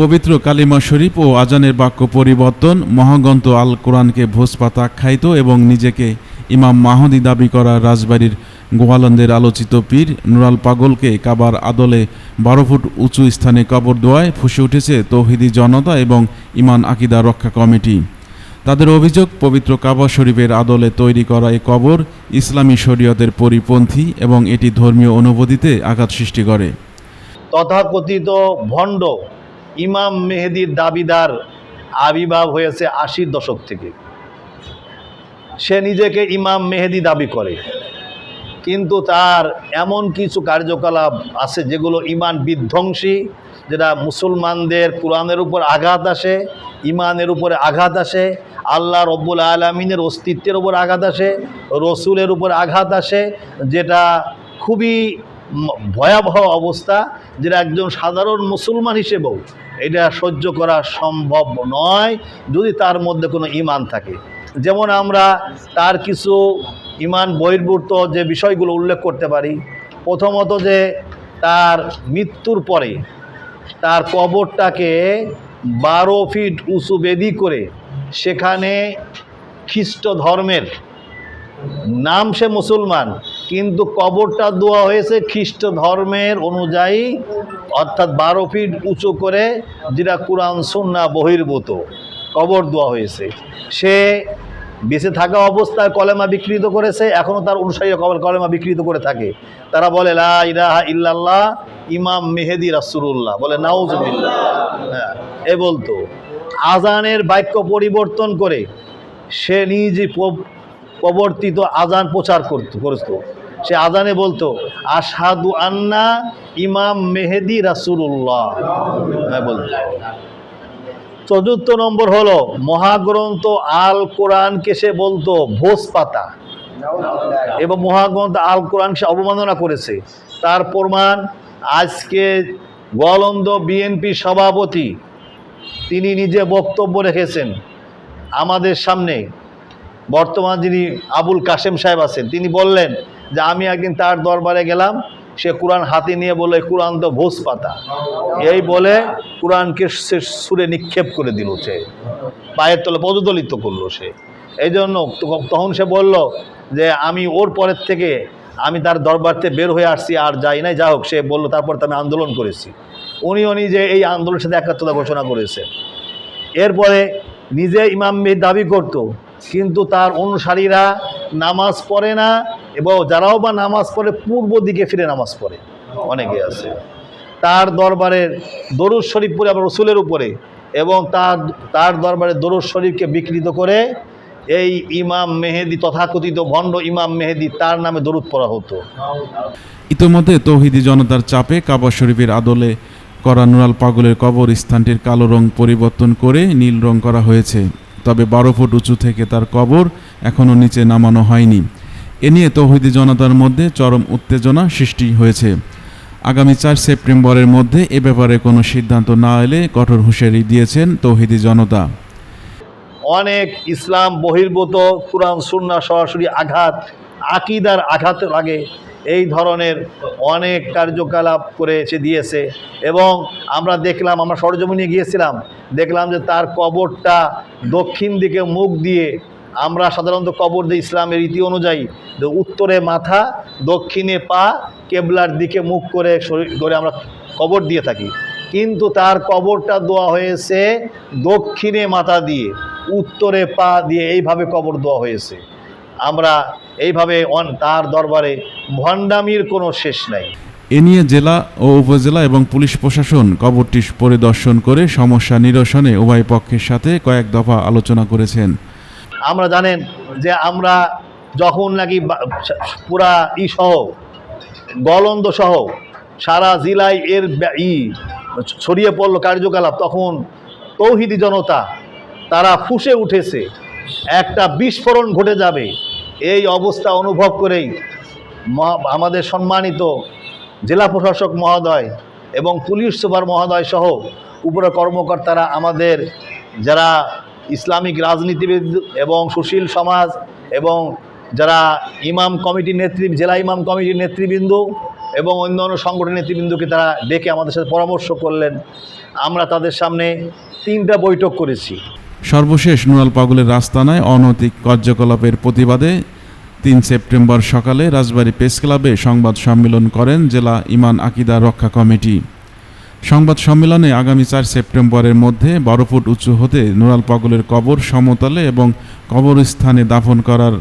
পবিত্র কালিমা শরীফ ও আজানের বাক্য পরিবর্তন মহাগন্ত আল কোরআনকে ভোজপাতা আখ্যায়িত এবং নিজেকে ইমাম মাহদি দাবি করা রাজবাড়ির গোয়ালন্দের আলোচিত পীর নুরাল পাগলকে কাবার আদলে বারো ফুট উঁচু স্থানে কবর দোয়ায় ফুসে উঠেছে তৌহিদি জনতা এবং ইমান আকিদা রক্ষা কমিটি। তাদের অভিযোগ, পবিত্র কাবা শরীফের আদলে তৈরি করা এই কবর ইসলামী শরীয়তের পরিপন্থী এবং এটি ধর্মীয় অনুভূতিতে আঘাত সৃষ্টি করে। তথাকথিত ভণ্ড ইমাম মেহেদির দাবিদার আবির্ভাব হয়েছে আশির দশক থেকে। সে নিজেকে ইমাম মেহেদি দাবি করে। কিন্তু তার এমন কিছু কার্যকলাপ আছে যেগুলো ইমান বিধ্বংসী, যেটা মুসলমানদের কোরআনের উপর আঘাত আসে, ইমানের উপরে আঘাত আসে, আল্লাহ রব্বুল আলমিনের অস্তিত্বের উপর আঘাত আসে, রসুলের উপর আঘাত আসে, যেটা খুবই ভয়াবহ অবস্থা, যেটা একজন সাধারণ মুসলমান হিসেবেও এটা সহ্য করা সম্ভব নয় যদি তার মধ্যে কোনো ইমান থাকে। যেমন আমরা তার কিছু ইমান বহির্ভূত যে বিষয়গুলো উল্লেখ করতে পারি, প্রথমত যে তার মৃত্যুর পরে তার কবরটাকে বারো ফিট উঁচু বেদি করে সেখানে খ্রিস্ট ধর্মের নাম সে মুসলমান, কিন্তু কবরটা দেওয়া হয়েছে খ্রিস্ট ধর্মের অনুযায়ী, অর্থাৎ বারো ফিট উঁচু করে, যেটা কোরআন সুন্না বহির্ভূত, কবর দেওয়া হয়েছে। সে বেঁচে থাকা অবস্থায় কলেমা বিকৃত করেছে এখনও তার অনুসারী কবর কলেমা বিকৃত করে থাকে। তারা বলে, লা ইল্লাল্লাহ, ইমাম মেহেদি রাসুল্লাহ বলে, নাউজুবিল্লাহ। হ্যাঁ এ বলতো। আজানের বাক্য পরিবর্তন করে, সে নিজে প্রবর্তিত আজান প্রচার করত করত। সে আজানে বলতো আসাদু আন্না ইমাম মেহেদি রাসুল্লাহ হ্যাঁ বলতো। চতুর্থ নম্বর হলো, মহাগ্রন্থ আল কোরআনকে সে বলতো ভোজ পাতা এবং মহাগ্রন্থ আল কোরআন সে অবমাননা করেছে। তার প্রমাণ, আজকে গোয়ালন্দ বিএনপি সভাপতি, তিনি নিজে বক্তব্য রেখেছেন আমাদের সামনে। বর্তমান যিনি আবুল কাশেম সাহেব আছেন, তিনি বললেন যে আমি একদিন তার দরবারে গেলাম, সে কোরআন হাতে নিয়ে বলে কোরআন তো ভোজ পাতা এই বলে কোরআনকে সে সুরে নিক্ষেপ করে দিল সে। পায়ের তলে পদদলিত করল সে। এই জন্য তখন সে বলল যে, আমি ওর পরের থেকে আমি তার দরবার থেকে বের হয়ে আসছি, আর যাই নাই, যা হোক। সে বলল, তারপর তো আমি আন্দোলন করেছি। উনি উনি যে এই আন্দোলনের সাথে একাত্মতা ঘোষণা করেছে এরপরে নিজে ইমাম দাবি করত কিন্তু তার অনুসারীরা নামাজ পড়ে না এবং যারাও বা নামাজ পড়ে, পূর্ব দিকে ফিরে নামাজ পড়ে। অনেকে আছে। তার দরবারের দরুদ শরীফ পরে আবার রসুলের উপরে এবং তার তার দরবারে দরুদ শরীফকে বিকৃত করে এই ইমাম মেহেদি, তথাকথিত ভণ্ড ইমাম মেহেদি, তার নামে দরুদ পড়া হতো। ইতোমধ্যে তৌহিদি জনতার চাপে কাবা শরীফের আদলে করা নুরাল পাগলের কবর স্থানটির কালো রং পরিবর্তন করে নীল রং করা হয়েছে। তবে বারো ফুট উঁচু থেকে তার কবর এখনও নিচে নামানো হয়নি। এ নিয়ে তৌহিদি জনতার মধ্যে চরম উত্তেজনা সৃষ্টি হয়েছে। আগামী চার সেপ্টেম্বরের মধ্যে এ ব্যাপারে কোনো সিদ্ধান্ত না এলে কঠোর হুঁশিয়ারি দিয়েছেন তৌহিদি জনতা। অনেক ইসলাম বহির্ভূত কোরআন সুন্না সরাসরি আঘাত, আকিদার আঘাত লাগে এই ধরনের অনেক কার্যকলাপ করে সে দিয়েছে। এবং আমরা দেখলাম, আমরা সরজমিনে গিয়েছিলাম, দেখলাম যে তার কবরটা দক্ষিণ দিকে মুখ দিয়ে আমরা সাধারণত কবর দিই ইসলামের রীতি অনুযায়ী উত্তরে মাথা, দক্ষিণে পা, কেবলার দিকে মুখ করে করে আমরা কবর দিয়ে থাকি। কিন্তু তার কবরটা দেওয়া হয়েছে দক্ষিণে মাথা দিয়ে, উত্তরে পা দিয়ে এইভাবে কবর দেওয়া হয়েছে। আমরা এইভাবে অন- তার দরবারে ভণ্ডামির কোনো শেষ নাই। এ নিয়ে জেলা ও উপজেলা এবং পুলিশ প্রশাসন কবরটি পরিদর্শন করে সমস্যা নিরসনে উভয় পক্ষের সাথে কয়েক দফা আলোচনা করেছেন। আমরা জানেন যে আমরা যখন নাকি পুরা ই সহ গলন্দ সহ সারা জেলায় এর ই ছড়িয়ে পড়ল কার্যকলাপ তখন তৌহিদি জনতা তারা ফুসে উঠেছে। একটা বিস্ফোরণ ঘটে যাবে এই অবস্থা অনুভব করেই আমাদের সম্মানিত জেলা প্রশাসক মহোদয় এবং পুলিশ সুপার মহোদয় সহ উপরে কর্মকর্তারা আমাদের যারা ইসলামিক রাজনীতিবিদ এবং সুশীল সমাজ এবং যারা ইমাম কমিটির নেতৃ, জেলা ইমাম কমিটির নেতৃবৃন্দ এবং অন্যান্য সংগঠনের নেতৃবৃন্দকে তারা ডেকে আমাদের সাথে পরামর্শ করলেন। আমরা তাদের সামনে তিনটা বৈঠক করেছি। সর্বশেষ নুরাল পাগলের রাস্তানায় অনৈতিক কার্যকলাপের প্রতিবাদে তিন সেপ্টেম্বর সকালে রাজবাড়ী প্রেস ক্লাবে সংবাদ সম্মেলন করেন জেলা ইমান আকিদা রক্ষা কমিটি। সংবাদ সম্মেলনে আগামী চার সেপ্টেম্বরের মধ্যে বারো ফুট উঁচু হতে নুরাল পাগলের কবর সমতলে এবং কবরস্থানে দাফন করার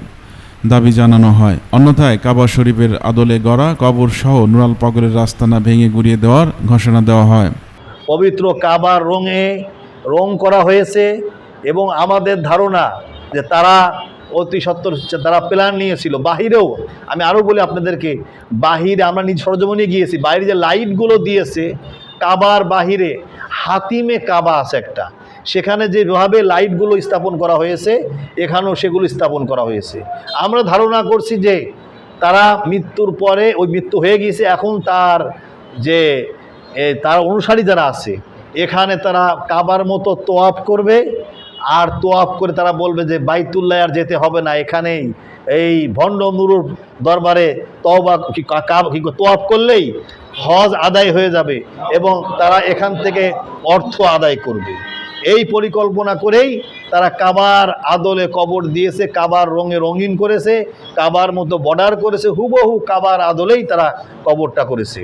দাবি জানানো হয়। অন্যথায় কাবা শরীফের আদলে গড়া কবর সহ নুরাল পাগলের রাস্তানা ভেঙে গুড়িয়ে দেওয়ার ঘোষণা দেওয়া হয়। পবিত্র কাবার রঙে রং করা হয়েছে। এবং আমাদের ধারণা যে তারা অতি সত্তর তারা প্ল্যান নিয়েছিল। বাহিরেও আমি আরও বলি আপনাদেরকে, বাহিরে আমরা নিজ সরজমনে গিয়েছি, বাইরে যে লাইটগুলো দিয়েছে, কাবার বাহিরে, হাতিমে কাবা আছে একটা। সেখানে যেভাবে লাইটগুলো স্থাপন করা হয়েছে, এখানেও সেগুলো স্থাপন করা হয়েছে। আমরা ধারণা করছি যে তারা মৃত্যুর পরে, ওই মৃত্যু হয়ে গিয়েছে, এখন তার যে তার অনুসারী যারা আছে, এখানে তারা কাবার মতো তোয়াফ করবে আর তোয়াফ করে তারা বলবে যে বাইতুল্লাহ আর যেতে হবে না, এখানেই। এই ভণ্ড নুরুর দরবারে তওবা কি তোয়াফ করলেই হজ আদায় হয়ে যাবে এবং তারা এখান থেকে অর্থ আদায় করবে। এই পরিকল্পনা করেই তারা কাবার আদলে কবর দিয়েছে, কাবার রঙে রঙিন করেছে, কাবার মতো বর্ডার করেছে, হুবহু কাবার আদলেই তারা কবরটা করেছে।